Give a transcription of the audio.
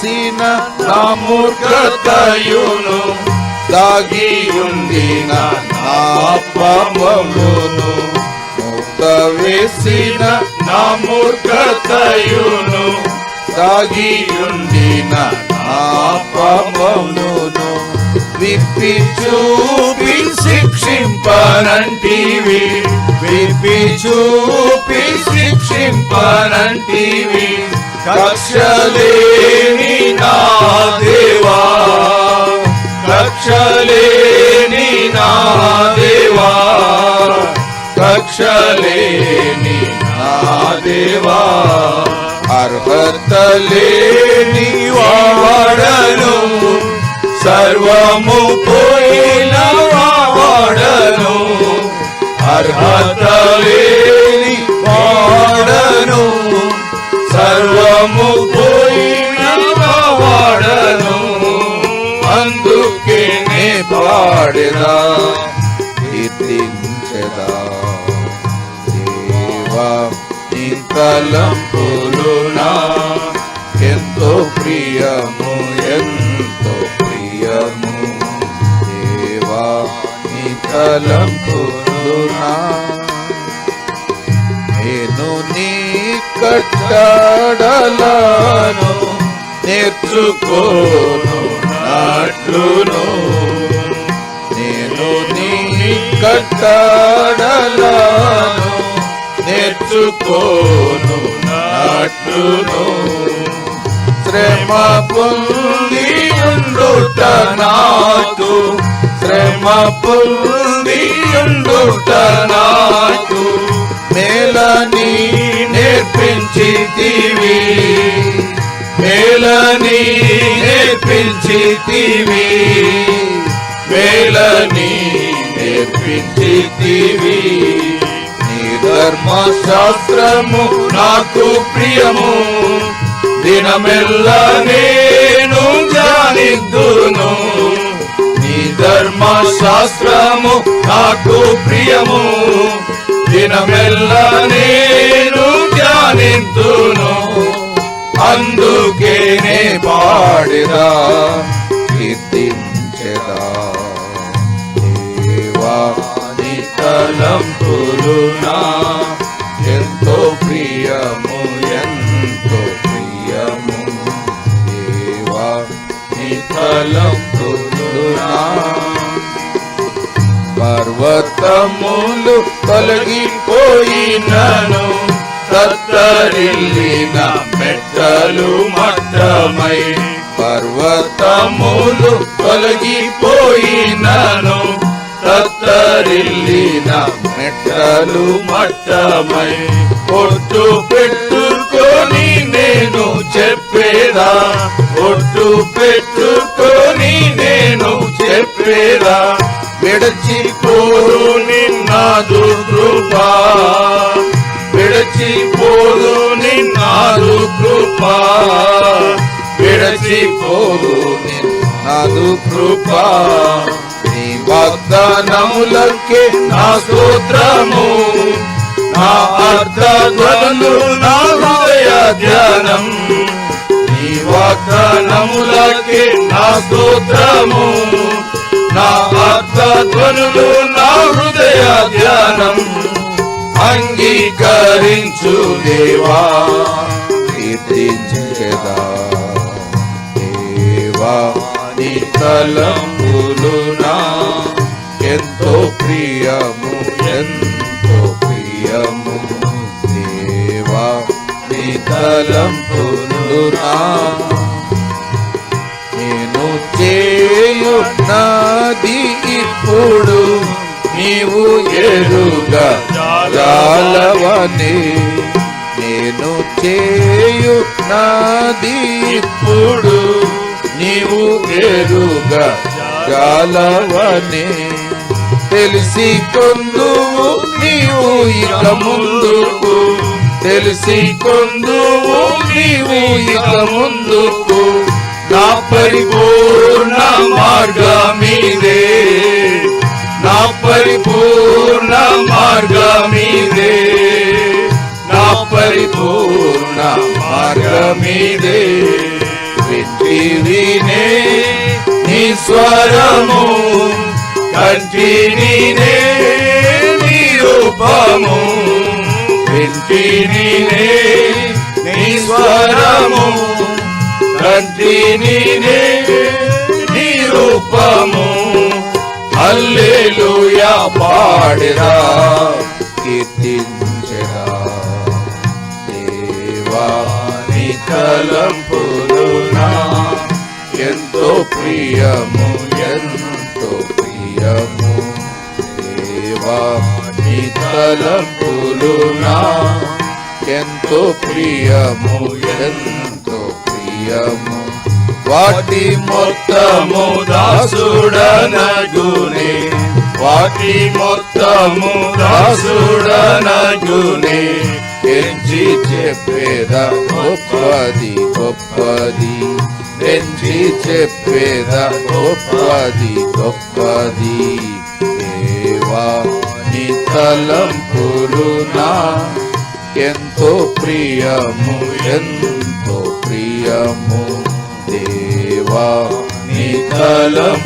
చేసిన నా మూర్ఖతయును దాగి ఉండిన నా పాపమును ముక్త వేసిన నా మూర్ఖతయును దాగి ఉండిన నా పాపమును విప్పి చూపి శిక్షింపనంటివి విప్పి చూపి శిక్షింపనంటివి. కక్షలేని నా దేవా. కక్షలేని నా దేవా. కక్షలేని నా దేవా. అర్హతలేని వాడను సర్వము పోయిన వాడను. అర్హతలేని సర్వము పోయిన వాడను అందుకే నే పాడెదా కీర్తించెదా దేవా నీ తలంపులు నా ఎంతో ప్రియము ఎంతో ప్రియము. దేవా నీ తలంపులు నా నేను నీ కట్ కట్టడలను నేర్చుకోను నాట్లును నేను నీ కట్టడలను నేర్చుకోను నాట్లును శ్రమ పొంది ఉండుట నాకు శ్రమ పొంది ఉండుట నాకు మేలని నేర్పించితివి మేలని నేర్పించితివి. మేలని నేర్పించితివి. నీ ధర్మశాస్త్రము నాకు ప్రియము. దినమెల్ల నేను జానిద్దును నీ ధర్మశాస్త్రము నాకు ప్రియము. దినమెల్ల నేను అందును. అందుకేనే పాడిదా కీర్తించెదా దేవా తలంపులు నా ఎంతో ప్రియము ఎంతో ప్రియము. దేవా నీ తలంపులు నా పర్వతములు తొలగిపోయినను. తత్తరిల్లిన మెట్టలు మట్టమై పర్వతములు తొలగిపోయినను. తత్తరిల్లిన మెట్టలు మట్టమై ఒట్టు పెట్టుకొని నేను చెప్పేదా? ఒట్టు పెట్టుకొని నేను చెప్పేదా? విడచిపోరు నిన్నాదు విడచి పోదు నిన్నాదు కృపా. విడచిపోరు నిన్నాదు కృపా. నీ వాగ్దానములకే నా స్తోత్రము నా అర్థ ధ్వనులు నా హృదయ ధ్యానం. నీ వాగ్దానములకే నా స్తోత్రము నా అర్థ ధ్వనులు నా హృదయ ధ్యానం. అంగీకరించు దేవా. కీర్తించేదా. దేవా నీ తలంపులు నా. ఎంతో ప్రియము ఎంతో ప్రియము. దేవా నీ తలంపులు నా. నేను చేయు ఇప్పుడు నీవు ఎరుగా జాలవని నేను చేయు నాది ఇప్పుడు నీవు ఎరుగా జాలవని తెలిసి కొందువు నీవు ఇక ముందుకు. తెలిసి కొందువు నీవు ఇక ముందుకు. నా పరిపూర్ణ మార్గమీదే. నా పరిపూర్ణ మార్గమీదే పరిపూర్ణ మార్గమీదే వింటి వినే నీ స్వరము కంటి వినే నీ రూపము వింటి వినే నీ స్వరము కంటి తలంపులునా ఎంతో ప్రియము ఎంతో ప్రియము. దేవాని తలంపులునా ఎంతో ప్రియము ఎంతో ప్రియము. వాటి మొత్తము దాసుడనగునే. వాటి మొత్తము దాసుడనగునే. ఎంచి చెప్పేద గొప్పది గొప్పది. ఎంచి చెప్పేద గొప్పది గొప్పది. దేవా నీ తలంపులునా ఎంతో ప్రియము ఎంతో ప్రియము. దేవా నీ తలం